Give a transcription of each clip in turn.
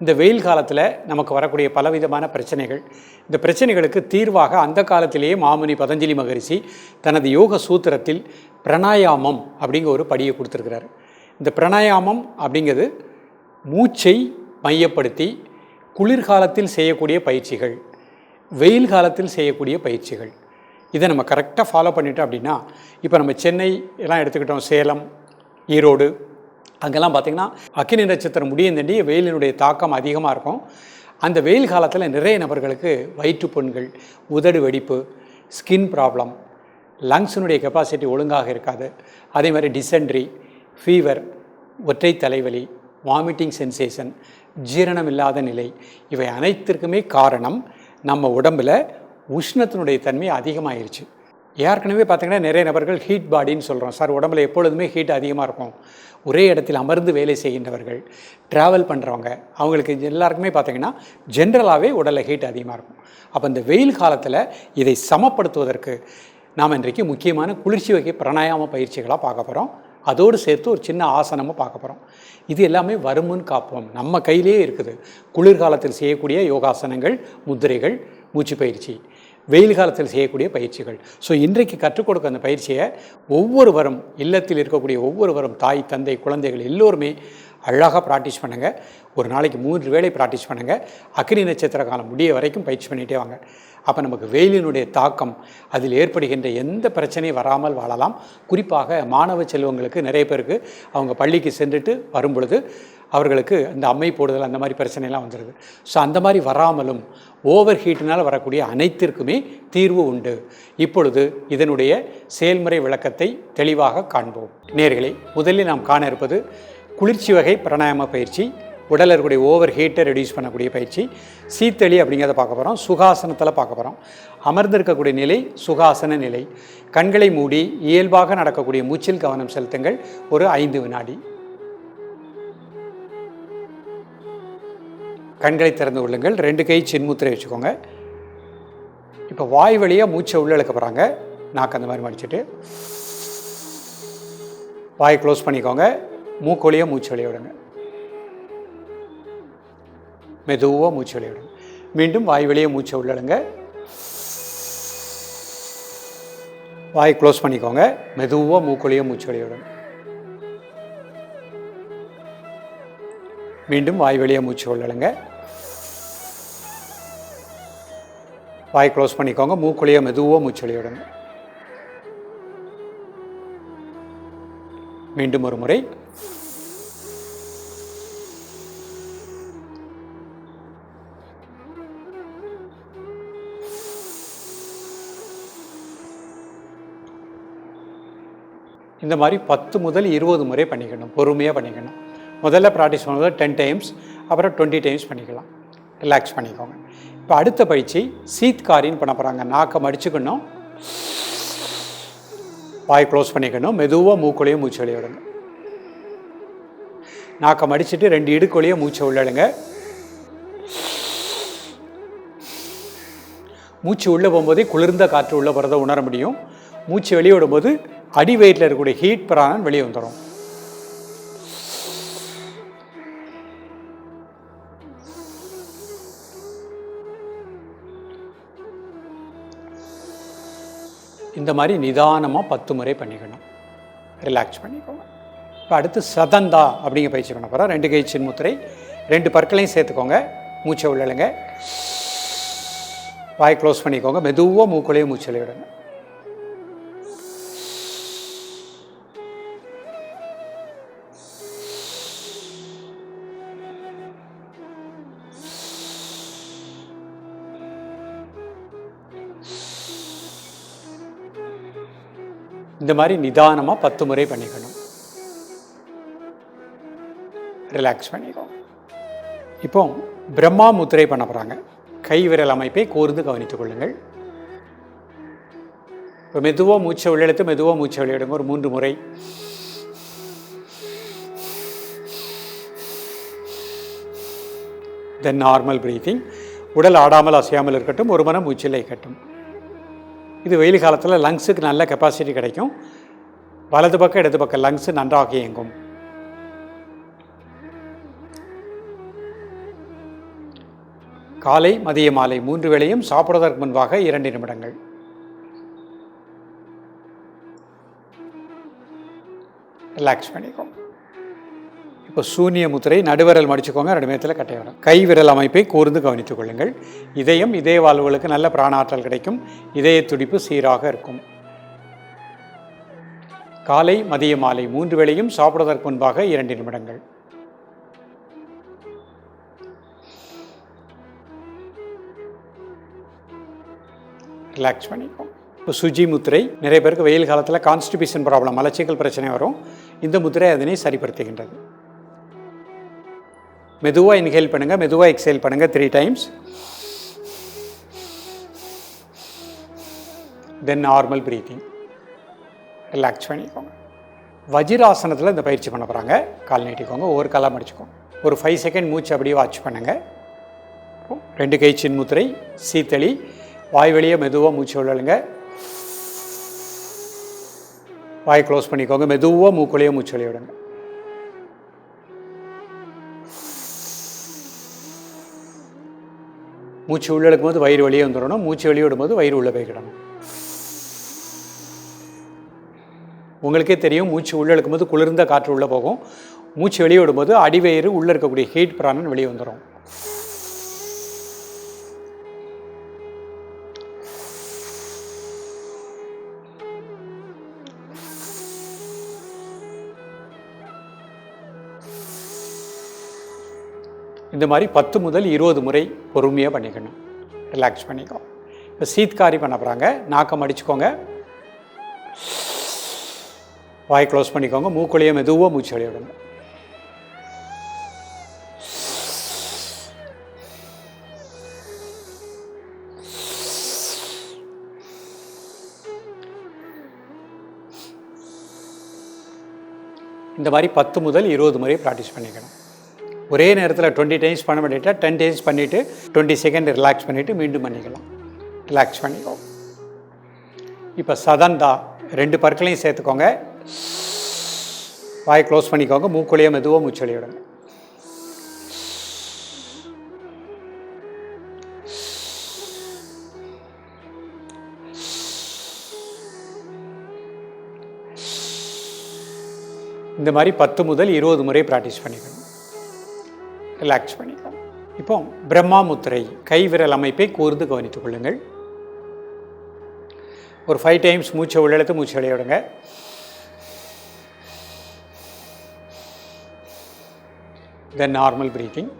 இந்த வெயில் காலத்தில் நமக்கு வரக்கூடிய பலவிதமான பிரச்சனைகள். இந்த பிரச்சனைகளுக்கு தீர்வாக அந்த காலத்திலேயே மாமுனி பதஞ்சலி மகரிஷி தனது யோக சூத்திரத்தில் பிரணாயாமம் அப்படிங்கிற ஒரு படியை கொடுத்துருக்கிறார். இந்த பிரணாயாமம் அப்படிங்கிறது மூச்சை மையப்படுத்தி குளிர்காலத்தில் செய்யக்கூடிய பயிற்சிகள் வெயில் காலத்தில் செய்யக்கூடிய பயிற்சிகள். இதை நம்ம கரெக்டாக ஃபாலோ பண்ணிட்டோம் அப்படின்னா இப்போ நம்ம சென்னை எல்லாம் எடுத்துக்கிட்டோம் சேலம் ஈரோடு அங்கெல்லாம் பார்த்திங்கன்னா அக்கினி நட்சத்திரம் முடியும் தண்டி வெயிலினுடைய தாக்கம் அதிகமாக இருக்கும். அந்த வெயில் காலத்தில் நிறைய நபர்களுக்கு வயிற்றுப்புண்கள் உதடு வெடிப்பு ஸ்கின் ப்ராப்ளம் லங்ஸினுடைய கெப்பாசிட்டி ஒழுங்காக இருக்காது. அதே மாதிரி டிசென்ட்ரி ஃபீவர் ஒற்றை தலைவலி வாமிட்டிங் சென்சேஷன் ஜீரணம் இல்லாத நிலை இவை அனைத்திற்குமே காரணம் நம்ம உடம்பில் உஷ்ணத்தினுடைய தன்மை அதிகமாகிருச்சு ஏற்கனவே பார்த்திங்கன்னா நிறைய நபர்கள் ஹீட் பாடின்னு சொல்கிறோம் சார் உடம்புல எப்பொழுதுமே ஹீட் அதிகமாக இருக்கும். ஒரே இடத்தில் அமர்ந்து வேலை செய்கின்றவர்கள் ட்ராவல் பண்ணுறவங்க அவங்களுக்கு எல்லாருக்குமே பார்த்திங்கன்னா ஜென்ரலாகவே உடலில் ஹீட் அதிகமாக இருக்கும். அப்போ இந்த வெயில் காலத்தில் இதை சமப்படுத்துவதற்கு நாம் இன்றைக்கு முக்கியமான குளிர்ச்சி வகை பிராணாயாம பயிற்சிகளாக பார்க்க போகிறோம் அதோடு சேர்த்து ஒரு சின்ன ஆசனமும் பார்க்க போகிறோம் இது எல்லாமே வருமுன் காப்போம். நம்ம கையிலே இருக்குது. குளிர்காலத்தில் செய்யக்கூடிய யோகாசனங்கள் முதிரைகள் மூச்சு பயிற்சி வெயில் காலத்தில் செய்யக்கூடிய பயிற்சிகள். ஸோ இன்றைக்கு கற்றுக் கொடுக்க அந்த பயிற்சியை ஒவ்வொருவரும் இல்லத்தில் இருக்கக்கூடிய ஒவ்வொருவரும் தாய் தந்தை குழந்தைகள் எல்லோருமே அழகாக ப்ராக்டிஸ் பண்ணுங்கள் ஒரு நாளைக்கு மூன்று வேளை ப்ராக்டிஸ் பண்ணுங்கள் அக்னி நட்சத்திர காலம் முடிய வரைக்கும் பயிற்சி பண்ணிகிட்டே வாங்க. அப்போ நமக்கு வெயிலினுடைய தாக்கம் அதில் ஏற்படுகின்ற எந்த பிரச்சனையும் வராமல் வாழலாம். குறிப்பாக மாணவ செல்வங்களுக்கு நிறைய பேருக்கு அவங்க பள்ளிக்கு சென்றுட்டு வரும் பொழுது அவர்களுக்கு இந்த அம்மை போடுதல் அந்த மாதிரி பிரச்சனைலாம் வந்துடுது ஸோ அந்த மாதிரி வராமலும் ஓவர் ஹீட்டினால் வரக்கூடிய அனைத்திற்குமே தீர்வு உண்டு. இப்பொழுது இதனுடைய செயல்முறை விளக்கத்தை தெளிவாக காண்போம். நேர்களை முதலில் நாம் காண இருப்பது குளிர்ச்சி வகை பிராணாயாம பயிற்சி உடலில் இருக்கக்கூடிய ஓவர் ஹீட்டை ரெடியூஸ் பண்ணக்கூடிய பயிற்சி சீத்தளி அப்படிங்கிறத பார்க்க போகிறோம் சுகாசனத்தில் பார்க்க போகிறோம் அமர்ந்திருக்கக்கூடிய நிலை சுகாசன நிலை. கண்களை மூடி இயல்பாக நடக்கக்கூடிய மூச்சில் கவனம் செலுத்துங்கள் ஒரு ஐந்து வினாடி. கண்களை திறந்து கொள்ளுங்கள். ரெண்டு கை சின்முத்திரை வச்சுக்கோங்க. இப்போ வாய் வழியாக மூச்சை உள்ளே இழுக்க போகிறாங்க நாக்கு அந்த மாதிரி மடிச்சுட்டு. வாய் க்ளோஸ் பண்ணிக்கோங்க. மூக்கு வழியாக மூச்சு வெளியே விடுங்க. மெதுவாக மூச்சு வெளியே விடுங்க. மீண்டும் வாய் வழியாக மூச்சை உள்ளடுங்க வாய் க்ளோஸ் பண்ணிக்கோங்க. மெதுவாக மூக்கு வழியாக மூச்சு வெளியே விடுங்க. மீண்டும் வாய் வழியாக மூச்சு உள்ளடுங்க வாய் க்ளோஸ் பண்ணிக்கோங்க. மூக்குழியை மெதுவாக மூச்சு விடுங்க. மீண்டும் ஒரு முறை. இந்த மாதிரி பத்து முதல் இருபது முறை பண்ணிக்கணும். பொறுமையாக பண்ணிக்கணும். முதல்ல ப்ராக்டிஸ் பண்ணுறது டென் டைம்ஸ் அப்புறம் டுவெண்ட்டி டைம்ஸ் பண்ணிக்கலாம். ரிலாக்ஸ் பண்ணிக்கோங்க. இப்போ அடுத்த பயிற்சி சீத்காரின்னு பண்ண போகிறாங்க நாக்கை மடிச்சுக்கணும். வாய் க்ளோஸ் பண்ணிக்கணும். மெதுவாக மூக்குலையும் மூச்சு வெளியே விடுங்க. நாக்கை மடிச்சுட்டு ரெண்டு இடுக்குலையும் மூச்சை உள்ளடுங்க மூச்சு உள்ளே போகும்போதே குளிர்ந்த காற்று உள்ளே போகிறத உணர முடியும். மூச்சு வெளியே விடும்போது அடி வயிற்றில் இருக்கக்கூடிய ஹீட் பிராணன் வெளியே வந்துடும் இந்த மாதிரி நிதானமாக பத்து முறை பண்ணிக்கணும். ரிலாக்ஸ் பண்ணிக்கோங்க. இப்போ அடுத்து சதந்தா அப்படிங்க பயிற்சி பண்ண போகிறோம் ரெண்டு கை சின்முத்திரை ரெண்டு பற்களையும் சேர்த்துக்கோங்க. மூச்சை உள்ளழுங்க. வாய் க்ளோஸ் பண்ணிக்கோங்க. மெதுவாக மூக்குலையும் மூச்சு விடுங்க இந்த மாதிரி நிதானமாக பத்து முறை பண்ணிக்கணும். ரிலாக்ஸ் பண்ணிக்கணும் இப்போ பிரம்மா முத்திரை பண்ண போகிறாங்க கைவிரல் அமைப்பை கூர்ந்து கவனித்துக் கொள்ளுங்கள். இப்போ மெதுவாக மூச்சை உள்ளெழுத்து மெதுவாக மூச்சை வெளியிடுங்க. ஒரு மூன்று முறை. தென் நார்மல் பிரீத்திங் உடல் ஆடாமல் அசையாமல் இருக்கட்டும். ஒரு மனம் மூச்சில் இருக்கட்டும் இது வெயில் காலத்தில் லங்ஸுக்கு நல்ல கெப்பாசிட்டி கிடைக்கும். வலது பக்கம் இடது பக்கம் லங்ஸு நன்றாக இயங்கும். காலை மதிய மாலை மூன்று வேளையும் சாப்பிடுவதற்கு முன்பாக இரண்டு நிமிடங்கள். ரிலாக்ஸ் பண்ணிக்கோங்க இப்போ சூனிய முத்திரை நடுவிரல் மடிச்சுக்கோங்க ரெண்டு மேத்தில் கட்டை வரும். கை விரல் அமைப்பை கூர்ந்து கவனித்துக் கொள்ளுங்கள். இதயம் இதய வாழ்வுகளுக்கு நல்ல பிராணாற்றல் கிடைக்கும். இதய துடிப்பு சீராக இருக்கும். காலை மதிய மாலை மூன்று வேளையும் சாப்பிடுவதற்கு முன்பாக இரண்டு நிமிடங்கள். ரிலாக்ஸ் பண்ணிக்கும் இப்போ சுஜி முத்திரை நிறைய பேருக்கு வெயில் காலத்தில் கான்ஸ்டிபியூஷன் ப்ராப்ளம் மலச்சிக்கல் பிரச்சனை வரும். இந்த முத்திரை அதனை சரிப்படுத்துகின்றது. மெதுவாக இன்ஹேல் பண்ணுங்கள் மெதுவாக எக்ஸேல் பண்ணுங்கள் three times then normal breathing relax பண்ணிக்கோங்க. வஜிராசனத்தில் இந்த பயிற்சி பண்ண போகிறாங்க கால் நீட்டிக்கோங்க ஒவ்வொரு காலாக மடிச்சுக்கோங்க. ஒரு ஃபைவ் செகண்ட் மூச்சு அப்படியே வாட்ச் பண்ணுங்கள் ரெண்டு கை சின் முத்திரை சீத்தளி வாய் வெளியே மெதுவாக மூச்சு விழுங்க வாய் க்ளோஸ் பண்ணிக்கோங்க மெதுவாக மூக்குள்ளேயே மூச்சு வெளியே விடுங்க. மூச்சு உள்ளே எடுக்கும்போது வயிறு வெளியே வந்துடணும். மூச்சு வெளியே விடும்போது வயிறு உள்ளே போய்க்கிடணும் உங்களுக்கே தெரியும் மூச்சு உள்ளே எடுக்கும்போது குளிர்ந்த காற்று உள்ளே போகும். மூச்சு வெளியே விடும்போது அடிவயிறு உள்ளே இருக்கக்கூடிய ஹீட் பிராணன் வெளியே வந்துடும். இந்த மாதிரி பத்து முதல் இருபது முறை பொறுமையாக பண்ணிக்கணும். ரிலாக்ஸ் பண்ணிக்கோ. இப்போ சீத்காரி பண்ண போகிறாங்க நாக்கம் அடிச்சுக்கோங்க. வாய் க்ளோஸ் பண்ணிக்கோங்க. மூக்குழியை மெதுவாக மூச்சு வெளிய விடுங்க இந்த மாதிரி பத்து முதல் இருபது முறை ப்ராக்டிஸ் பண்ணிக்கணும். ஒரே நேரத்தில் டுவெண்ட்டி டைம்ஸ் பண்ண வேண்டிட்டால் டென் டைம்ஸ் பண்ணிவிட்டு டுவெண்ட்டி செகண்ட் ரிலாக்ஸ் பண்ணிவிட்டு மீண்டும் பண்ணிக்கலாம். ரிலாக்ஸ் பண்ணிக்கோ இப்போ சதந்தா ரெண்டு பற்களையும் சேர்த்துக்கோங்க. வாய் க்ளோஸ் பண்ணிக்கோங்க. மூக்குழியை மெதுவாக மூச்சு இந்த மாதிரி பத்து முதல் இருபது முறை ப்ராக்டிஸ் பண்ணிக்கணும். ரிலாக்ஸ் பண்ணிக்கோங்க. இப்போ பிரம்மா முத்திரை கைவிரல் அமைப்பை கூர்ந்து கவனித்துக் கொள்ளுங்கள். ஒரு ஃபைவ் டைம்ஸ் மூச்சை உள்ளெழுத்து மூச்சு விளையாடுங்க தென் நார்மல் பிரீத்திங்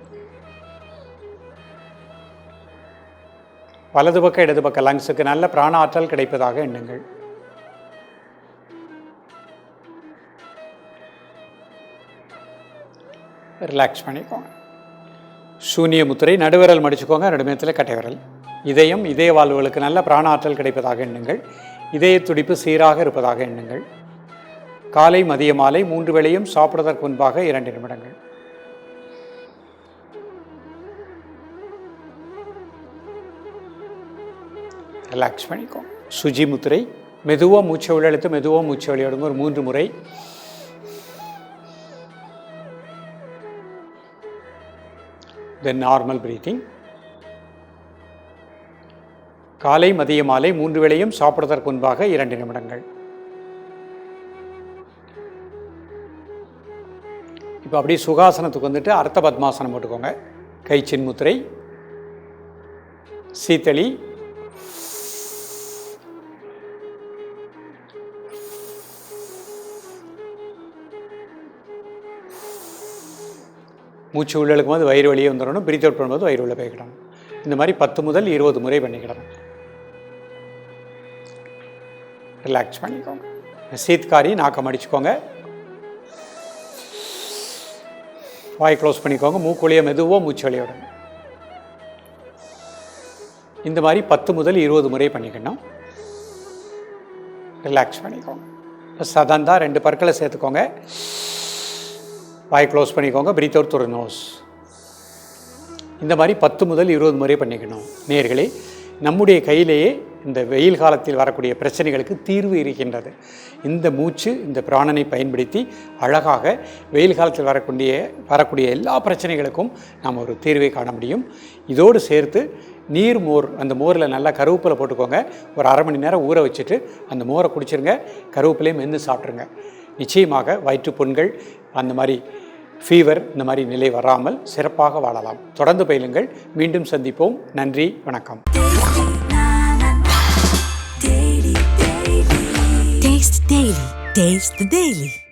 வலது பக்கம் இடது பக்கம் லங்ஸுக்கு நல்ல பிராண ஆற்றல் கிடைப்பதாக எண்ணுங்கள். ரிலாக்ஸ் பண்ணிக்கோங்க. சூனிய முத்திரை நடுவிரல் மடிச்சுக்கோங்க நடுமயத்தில் கட்டைவிரல் இதயம் இதய வாழ்வுகளுக்கு நல்ல பிராண ஆற்றல் கிடைப்பதாக எண்ணுங்கள். இதய துடிப்பு சீராக இருப்பதாக எண்ணுங்கள். காலை மதிய மாலை மூன்று வேளையும் சாப்பிடுவதற்கு முன்பாக இரண்டு நிமிடங்கள். ரிலாக்ஸ் பண்ணிக்கோங்க. சுஜி முத்திரை மெதுவாக மூச்சை உள்ளெழுத்து மெதுவாக மூச்சை வெளியிடுங்க ஒரு மூன்று முறை. தென் நார்மல் பிரீத்திங் காலை மதிய மாலை மூன்று வேளையும் சாப்பிடுவதற்கு முன்பாக இரண்டு நிமிடங்கள். இப்போ அப்படியே சுகாசனத்துக்கு வந்துட்டு அர்த்த பத்மாசனம் போட்டுக்கோங்க. கைச்சின் முத்திரை. சீத்தளி. மூச்சு உள்ள போது வயிறு வெளியே வந்துடணும் பிரீத் அவுட் பண்ணும்போது வயிறு உள்ள போய்க்கிடணும். இந்த மாதிரி பத்து முதல் இருபது முறை பண்ணிக்கிடணும். ரிலாக்ஸ் பண்ணிக்கோங்க. சீத்காரி நாக்கம் அடிச்சுக்கோங்க. வாய் க்ளோஸ் பண்ணிக்கோங்க. மூக்குழியை மெதுவாக மூச்சு வழியோட இந்த மாதிரி பத்து முதல் இருபது முறை பண்ணிக்கணும். ரிலாக்ஸ் பண்ணிக்கோங்க. சதந்தா ரெண்டு பற்களை சேர்த்துக்கோங்க. வாய் க்ளோஸ் பண்ணிக்கோங்க. பிரீத் அவுட் ஒரு நோஸ் இந்த மாதிரி பத்து முதல் இருபது முறை பண்ணிக்கணும். நேர்களே நம்முடைய கையிலேயே இந்த வெயில் காலத்தில் வரக்கூடிய பிரச்சனைகளுக்கு தீர்வு இருக்கின்றது. இந்த மூச்சு இந்த பிராணனை பயன்படுத்தி அழகாக வெயில் காலத்தில் வரக்கூடிய வரக்கூடிய எல்லா பிரச்சனைகளுக்கும் நாம் ஒரு தீர்வை காண முடியும். இதோடு சேர்த்து நீர் மோர் அந்த மோரில் நல்லா கருவேப்பிலை போட்டுக்கோங்க. ஒரு அரை மணி நேரம் ஊற வச்சுட்டு அந்த மோரை குடிச்சிருங்க. கருவேப்பிலையும் மென்று சாப்பிட்ருங்க நிச்சயமாக வயிற்றுப்புண்கள் அந்த மாதிரி ஃபீவர் இந்த மாதிரி நிலை வராமல் சிறப்பாக வாழலாம். தொடர்ந்து பயிலுங்கள். மீண்டும் சந்திப்போம். நன்றி. வணக்கம். Taste the Daily.